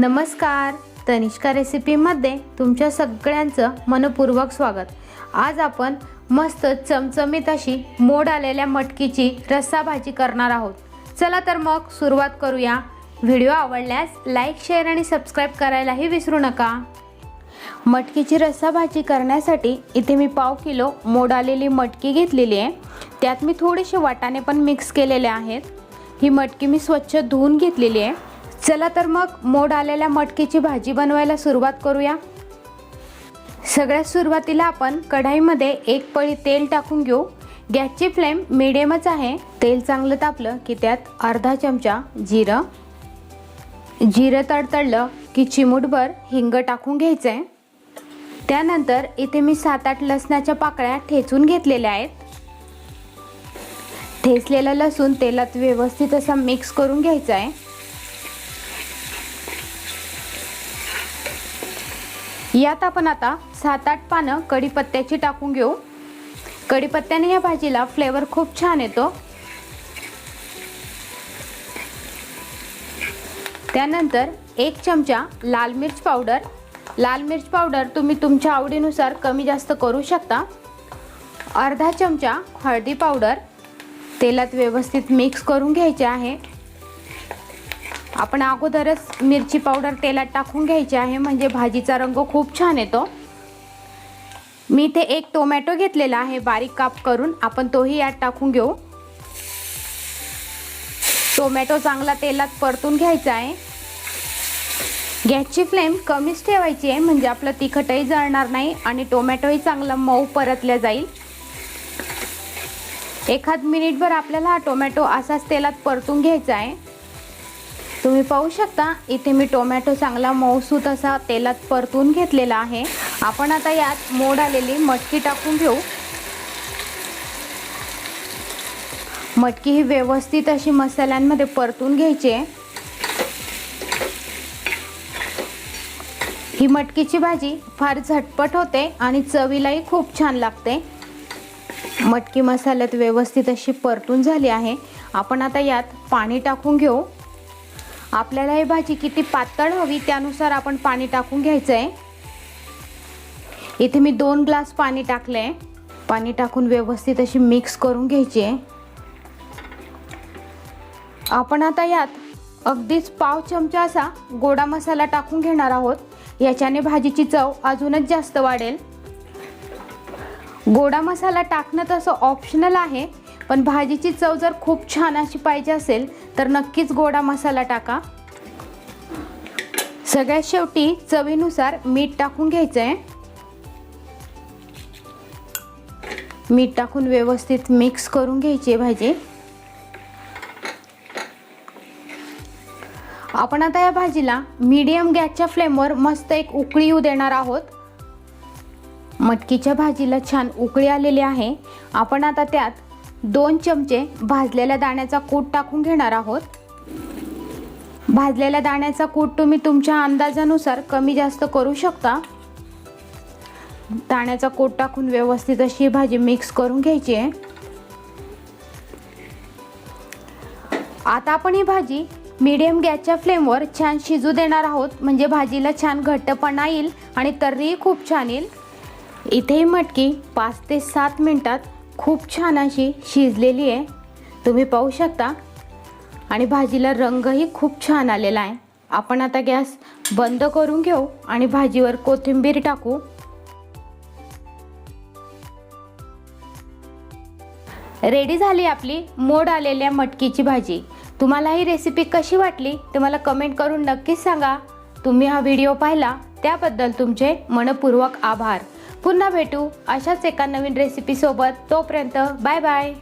नमस्कार. तनिष्का रेसिपीमध्ये तुमच्या सगळ्यांचं मनपूर्वक स्वागत. आज आपण मस्त चमचमीत अशी मोड आलेल्या मटकीची रस्सा भाजी करणार आहोत. चला तर मग सुरुवात करूया. व्हिडिओ आवडल्यास लाईक शेअर आणि सबस्क्राईब करायलाही विसरू नका. मटकीची रस्सा भाजी करण्यासाठी इथे मी पाव किलो मोड आलेली मटकी घेतलेली आहे. त्यात मी थोडेसे वाटाणे पण मिक्स केलेले आहेत. ही मटकी मी स्वच्छ धुवून घेतलेली आहे. चला तर मग मोड आलेल्या मटकीची भाजी बनवायला सुरुवात करूया. सगळ्यात सुरुवातीला आपण कढाईमध्ये एक पळी तेल टाकून घेऊ. गॅसची फ्लेम मिडियमच आहे. तेल चांगलं तापलं की त्यात अर्धा चमचा जिरं. जिरं तडतडलं की चिमूटभर हिंग टाकून घ्यायचं आहे त्यानंतर इथे मी सात आठ लसणाच्या पाकळ्या ठेचून घेतलेल्या आहेत. ठेचलेलं लसूण तेलात व्यवस्थित असा मिक्स करून घ्यायचा आहे यात आपण आता सात आठ पानं कढीपत्त्याची टाकून घेऊ. कढीपत्त्याने या भाजीला फ्लेवर खूप छान येतो. त्यानंतर एक चमचा लाल मिर्च पावडर. लाल मिर्च पावडर तुम्ही तुमच्या आवडीनुसार कमी जास्त करू शकता. अर्धा चमचा हळदी पावडर. तेलात व्यवस्थित मिक्स करून घ्यायचे आहे. आपण अगोदरच मिरची पावडर तेलात टाकून घ्यायची आहे म्हणजे भाजीचा रंग खूप छान येतो. मी इथे एक टोमॅटो घेतलेला आहे बारीक काप करून. आपण तोही यात टाकून घेऊ. टोमॅटो चांगला तेलात परतून घ्यायचा आहे. गॅसची फ्लेम कमीच ठेवायची आहे म्हणजे आपलं तिखटही जळणार नाही आणि टोमॅटोही चांगला मऊ परतल्या जाईल. एखाद मिनिटभर आपल्याला हा टोमॅटो असाच तेलात परतून घ्यायचा आहे. तुम्ही पाहू शकता इथे मी टोमॅटो चांगला मऊसूत असा तेलात परतून घेतलेला आहे. आपण आता यात मोड आलेली मटकी टाकून घेऊ. मटकी ही व्यवस्थित अशी मसाल्यांमध्ये परतून घ्यायची आहे. ही मटकीची भाजी फार झटपट होते आणि चवीलाही खूप छान लागते. मटकी मसाल्यात व्यवस्थित अशी परतून झाली आहे. आपण आता यात पाणी टाकून घेऊ. आपल्याला ही भाजी किती पातळ हवी त्यानुसार आपण पाणी टाकून घ्यायचं आहे इथे मी दोन ग्लास पाणी टाकलं आहे पाणी टाकून व्यवस्थित अशी मिक्स करून घ्यायची आहे. आपण आता यात अगदीच पाव चमचा असा गोडा मसाला टाकून घेणार आहोत. याच्याने भाजीची चव अजूनच जास्त वाढेल. गोडा मसाला टाकणं तसं ऑप्शनल आहे. पण भाजीची चव जर खूप छान अशी पाहिजे असेल तर नक्कीच गोडा मसाला टाका. सगळ्यात शेवटी चवीनुसार मीठ टाकून घ्यायचं आहे मीठ टाकून व्यवस्थित मिक्स करून घ्यायची आहे भाजी. आपण आता या भाजीला मीडियम गॅसच्या फ्लेमवर मस्त एक उकळी येऊ देणार आहोत. मटकीच्या भाजीला छान उकळी आलेली आहे. आपण आता त्यात दोन चमचे भाजलेल्या दाण्याचा कूट टाकून घेणार आहोत. भाजलेल्या दाण्याचा कूट तुम्ही तुमच्या अंदाजानुसार कमी जास्त करू शकता. दाण्याचा कूट टाकून व्यवस्थित अशी भाजी मिक्स करून घ्यायची आहे. आता आपण ही भाजी मीडियम गॅसच्या फ्लेमवर छान शिजू देणार आहोत. म्हणजे भाजीला छान घट्टपणा येईल आणि तर्रीही खूप छान येईल. इथेही मटकी पाच ते सात मिनटात खूप छान अशी शिजलेली आहे. तुम्ही पाहू शकता. आणि भाजीला रंगही खूप छान आलेला आहे. आपण आता गॅस बंद करून घेऊ आणि भाजीवर कोथिंबीर टाकू. रेडी झाली आपली मोड आलेल्या मटकीची भाजी. तुम्हाला ही रेसिपी कशी वाटली ते मला कमेंट करून नक्कीच सांगा. तुम्ही हा व्हिडिओ पाहिला त्याबद्दल तुमचे मनपूर्वक आभार. पुन्हा भेटू अशाच एका नवीन रेसिपीसोबत तोपर्यंत बाय बाय